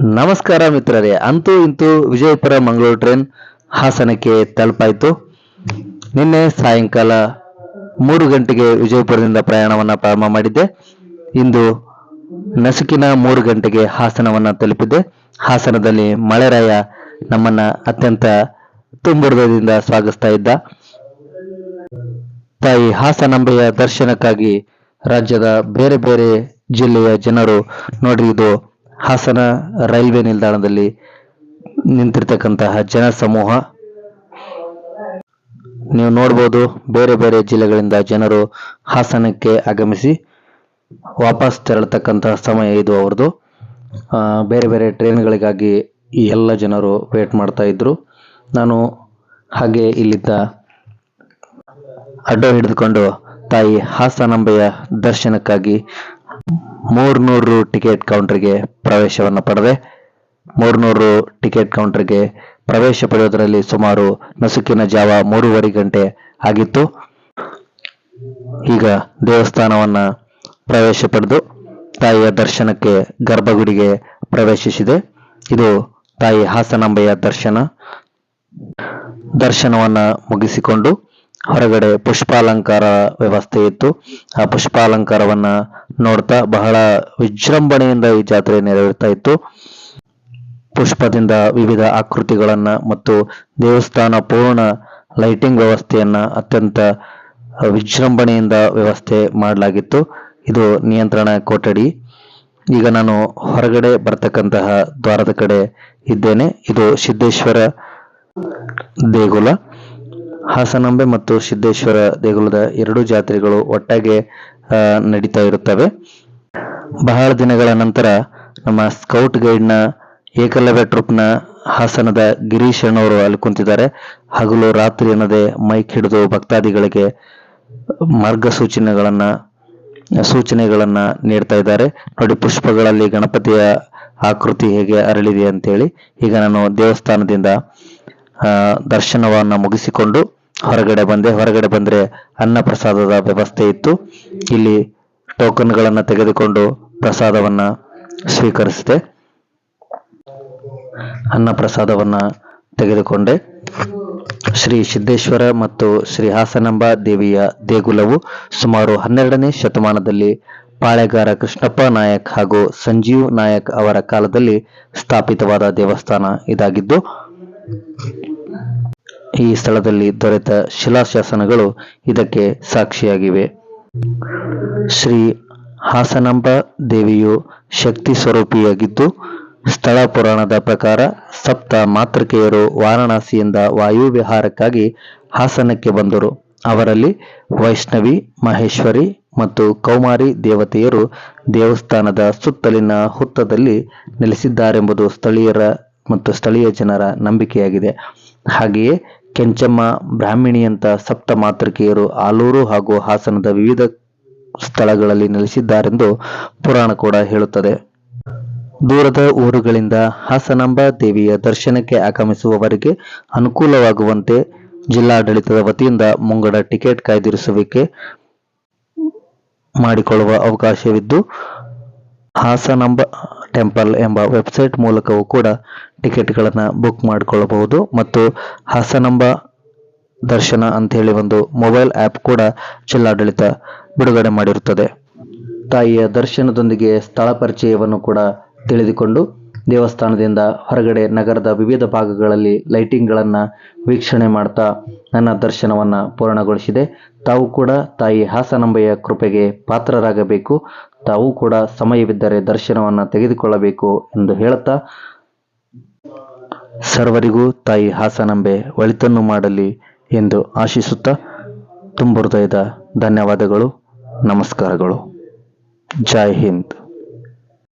ನಮಸ್ಕಾರ ಮಿತ್ರರೇ. ಅಂತೂ ಇಂತೂ ವಿಜಯಪುರ ಮಂಗಳೂರು ಟ್ರೈನ್ ಹಾಸನಕ್ಕೆ ತಲುಪಾಯಿತು. ನಿನ್ನೆ ಸಾಯಂಕಾಲ ಮೂರು ಗಂಟೆಗೆ ವಿಜಯಪುರದಿಂದ ಪ್ರಯಾಣವನ್ನು ಪ್ರಾರಂಭ ಮಾಡಿದ್ದೆ. ಇಂದು ನಸುಕಿನ ಮೂರು ಗಂಟೆಗೆ ಹಾಸನವನ್ನು ತಲುಪಿದ್ದೆ. ಹಾಸನದಲ್ಲಿ ಮಳೆರಾಯ ನಮ್ಮನ್ನ ಅತ್ಯಂತ ತುಂಬುರದಿಂದ ಸ್ವಾಗತಿಸ್ತಾ ಇದ್ದ. ತಾಯಿ ಹಾಸನಾಂಬೆಯ ದರ್ಶನಕ್ಕಾಗಿ ರಾಜ್ಯದ ಬೇರೆ ಬೇರೆ ಜಿಲ್ಲೆಯ ಜನರು ನೋಡಿ ಇದು ಹಾಸನ ರೈಲ್ವೆ ನಿಲ್ದಾಣದಲ್ಲಿ ನಿಂತಿರ್ತಕ್ಕಂತಹ ಜನ ಸಮೂಹ ನೀವು ನೋಡ್ಬೋದು ಬೇರೆ ಬೇರೆ ಜಿಲ್ಲೆಗಳಿಂದ ಜನರು ಹಾಸನಕ್ಕೆ ಆಗಮಿಸಿ ವಾಪಸ್ ತೆರಳತಕ್ಕಂತಹ ಸಮಯ ಇದು ಅವ್ರದ್ದು. ಬೇರೆ ಬೇರೆ ಟ್ರೈನ್ಗಳಿಗಾಗಿ ಈ ಎಲ್ಲ ಜನರು ವೇಟ್ ಮಾಡ್ತಾ ಇದ್ರು. ನಾನು ಹಾಗೆ ಇಲ್ಲಿದ್ದ ಅಡ್ಡ ಹಿಡಿದುಕೊಂಡು ತಾಯಿ ಹಾಸನಾಂಬೆಯ ದರ್ಶನಕ್ಕಾಗಿ ಮೂರ್ನೂರು ಟಿಕೆಟ್ ಕೌಂಟರ್ಗೆ ಪ್ರವೇಶವನ್ನು ಪಡೆದೆ. ಮೂರ್ನೂರು ಟಿಕೆಟ್ ಕೌಂಟರ್ಗೆ ಪ್ರವೇಶ ಪಡೆಯೋದರಲ್ಲಿ ಸುಮಾರು ನಸುಕಿನ ಜಾವ ಮೂರುವರೆ ಗಂಟೆ ಆಗಿತ್ತು. ಈಗ ದೇವಸ್ಥಾನವನ್ನ ಪ್ರವೇಶ ಪಡೆದು ತಾಯಿಯ ದರ್ಶನಕ್ಕೆ ಗರ್ಭಗುಡಿಗೆ ಪ್ರವೇಶಿಸಿದೆ. ಇದು ತಾಯಿ ಹಾಸನಾಂಬೆಯ ದರ್ಶನ. ದರ್ಶನವನ್ನ ಮುಗಿಸಿಕೊಂಡು ಹೊರಗಡೆ ಪುಷ್ಪಾಲಂಕಾರ ವ್ಯವಸ್ಥೆ ಇತ್ತು. ಆ ಪುಷ್ಪಾಲಂಕಾರವನ್ನ ನೋಡ್ತಾ ಬಹಳ ವಿಜೃಂಭಣೆಯಿಂದ ಈ ಜಾತ್ರೆ ನೆರವೇರ್ತಾ ಇತ್ತು. ಪುಷ್ಪದಿಂದ ವಿವಿಧ ಆಕೃತಿಗಳನ್ನ ಮತ್ತು ದೇವಸ್ಥಾನ ಪೂರ್ಣ ಲೈಟಿಂಗ್ ವ್ಯವಸ್ಥೆಯನ್ನ ಅತ್ಯಂತ ವಿಜೃಂಭಣೆಯಿಂದ ವ್ಯವಸ್ಥೆ ಮಾಡಲಾಗಿತ್ತು. ಇದು ನಿಯಂತ್ರಣ ಕೊಠಡಿ. ಈಗ ನಾನು ಹೊರಗಡೆ ಬರ್ತಕ್ಕಂತಹ ದ್ವಾರದ ಕಡೆ ಇದ್ದೇನೆ. ಇದು ಸಿದ್ದೇಶ್ವರ ದೇಗುಲ. ಹಾಸನಾಂಬೆ ಮತ್ತು ಸಿದ್ದೇಶ್ವರ ದೇಗುಲದ ಎರಡೂ ಜಾತ್ರೆಗಳು ಒಟ್ಟಾಗೆ ನಡೀತಾ ಇರುತ್ತವೆ. ಬಹಳ ದಿನಗಳ ನಂತರ ನಮ್ಮ ಸ್ಕೌಟ್ ಗೈಡ್ನ ಏಕಲವ್ಯ ಟ್ರೂಪ್ನ ಹಾಸನದ ಗಿರೀಶ್ ಅಣ್ಣವರು ಅಲ್ಲಿ ಕುಂತಿದ್ದಾರೆ. ಹಗಲು ರಾತ್ರಿ ಅನ್ನದೆ ಮೈಕ್ ಹಿಡಿದು ಭಕ್ತಾದಿಗಳಿಗೆ ಮಾರ್ಗಸೂಚನೆಗಳನ್ನ ಸೂಚನೆಗಳನ್ನ ನೀಡ್ತಾ ಇದ್ದಾರೆ. ನೋಡಿ, ಪುಷ್ಪಗಳಲ್ಲಿ ಗಣಪತಿಯ ಆಕೃತಿ ಹೇಗೆ ಅರಳಿದೆ ಅಂತೇಳಿ, ಈಗ ನಾನು ದೇವಸ್ಥಾನದಿಂದ ದರ್ಶನವನ್ನ ಮುಗಿಸಿಕೊಂಡು ಹೊರಗಡೆ ಬಂದೆ. ಹೊರಗಡೆ ಬಂದ್ರೆ ಅನ್ನ ಪ್ರಸಾದದ ವ್ಯವಸ್ಥೆ ಇತ್ತು. ಇಲ್ಲಿ ಟೋಕನ್ಗಳನ್ನು ತೆಗೆದುಕೊಂಡು ಪ್ರಸಾದವನ್ನ ಸ್ವೀಕರಿಸಿದೆ. ಅನ್ನ ಪ್ರಸಾದವನ್ನ ತೆಗೆದುಕೊಂಡೆ. ಶ್ರೀ ಸಿದ್ದೇಶ್ವರ ಮತ್ತು ಶ್ರೀ ಹಾಸನಾಂಬ ದೇವಿಯ ದೇಗುಲವು ಸುಮಾರು ಹನ್ನೆರಡನೇ ಶತಮಾನದಲ್ಲಿ ಪಾಳೆಗಾರ ಕೃಷ್ಣಪ್ಪ ನಾಯಕ್ ಹಾಗೂ ಸಂಜೀವ್ ನಾಯಕ್ ಅವರ ಕಾಲದಲ್ಲಿ ಸ್ಥಾಪಿತವಾದ ದೇವಸ್ಥಾನ ಇದಾಗಿದ್ದು ಈ ಸ್ಥಳದಲ್ಲಿ ದೊರೆತ ಶಿಲಾಶಾಸನಗಳು ಇದಕ್ಕೆ ಸಾಕ್ಷಿಯಾಗಿವೆ. ಶ್ರೀ ಹಾಸನಾಂಬ ದೇವಿಯು ಶಕ್ತಿ ಸ್ವರೂಪಿಯಾಗಿದ್ದು, ಸ್ಥಳ ಪುರಾಣದ ಪ್ರಕಾರ ಸಪ್ತ ಮಾತೃಕೆಯರು ವಾರಣಾಸಿಯಿಂದ ವಾಯುವಿಹಾರಕ್ಕಾಗಿ ಹಾಸನಕ್ಕೆ ಬಂದರು. ಅವರಲ್ಲಿ ವೈಷ್ಣವಿ, ಮಹೇಶ್ವರಿ ಮತ್ತು ಕೌಮಾರಿ ದೇವತೆಯರು ದೇವಸ್ಥಾನದ ಸುತ್ತಲಿನ ಹುತ್ತದಲ್ಲಿ ನೆಲೆಸಿದ್ದಾರೆಂಬುದು ಸ್ಥಳೀಯರ ಮತ್ತು ಸ್ಥಳೀಯ ಜನರ ನಂಬಿಕೆಯಾಗಿದೆ. ಹಾಗೆಯೇ ಕೆಂಚಮ್ಮ ಬ್ರಾಹ್ಮಿಣಿಯಂತ ಸಪ್ತ ಮಾತೃಕೆಯರು ಆಲೂರು ಹಾಗೂ ಹಾಸನದ ವಿವಿಧ ಸ್ಥಳಗಳಲ್ಲಿ ನೆಲೆಸಿದ್ದಾರೆಂದು ಪುರಾಣ ಕೂಡ ಹೇಳುತ್ತದೆ. ದೂರದ ಊರುಗಳಿಂದ ಹಾಸನಾಂಬ ದೇವಿಯ ದರ್ಶನಕ್ಕೆ ಆಗಮಿಸುವವರಿಗೆ ಅನುಕೂಲವಾಗುವಂತೆ ಜಿಲ್ಲಾಡಳಿತದ ವತಿಯಿಂದ ಮುಂಗಡ ಟಿಕೆಟ್ ಕಾಯ್ದಿರಿಸುವಿಕೆ ಮಾಡಿಕೊಳ್ಳುವ ಅವಕಾಶವಿದ್ದು ಹಾಸನಾಂಬ ಟೆಂಪಲ್ ಎಂಬ ವೆಬ್ಸೈಟ್ ಮೂಲಕವೂ ಕೂಡ ಟಿಕೆಟ್ಗಳನ್ನು ಬುಕ್ ಮಾಡಿಕೊಳ್ಳಬಹುದು ಮತ್ತು ಹಾಸನಂಬ ದರ್ಶನ ಅಂಥೇಳಿ ಒಂದು ಮೊಬೈಲ್ ಆ್ಯಪ್ ಕೂಡ ಜಿಲ್ಲಾಡಳಿತ ಬಿಡುಗಡೆ ಮಾಡಿರುತ್ತದೆ. ತಾಯಿಯ ದರ್ಶನದೊಂದಿಗೆ ಸ್ಥಳ ಪರಿಚಯವನ್ನು ಕೂಡ ತಿಳಿದುಕೊಂಡು ದೇವಸ್ಥಾನದಿಂದ ಹೊರಗಡೆ ನಗರದ ವಿವಿಧ ಭಾಗಗಳಲ್ಲಿ ಲೈಟಿಂಗ್ಗಳನ್ನು ವೀಕ್ಷಣೆ ಮಾಡ್ತಾ ನನ್ನ ದರ್ಶನವನ್ನು ಪೂರ್ಣಗೊಳಿಸಿದೆ. ತಾವು ಕೂಡ ತಾಯಿ ಹಾಸನಂಬೆಯ ಕೃಪೆಗೆ ಪಾತ್ರರಾಗಬೇಕು. ತಾವು ಕೂಡ ಸಮಯವಿದ್ದರೆ ದರ್ಶನವನ್ನು ತೆಗೆದುಕೊಳ್ಳಬೇಕು ಎಂದು ಹೇಳುತ್ತಾ, ಸರ್ವರಿಗೂ ತಾಯಿ ಹಾಸನಂಬೆ ಒಳಿತನ್ನು ಮಾಡಲಿ ಎಂದು ಆಶಿಸುತ್ತಾ ತುಂಬ ಹೃದಯದ ಧನ್ಯವಾದಗಳು, ನಮಸ್ಕಾರಗಳು. ಜೈ ಹಿಂದ್.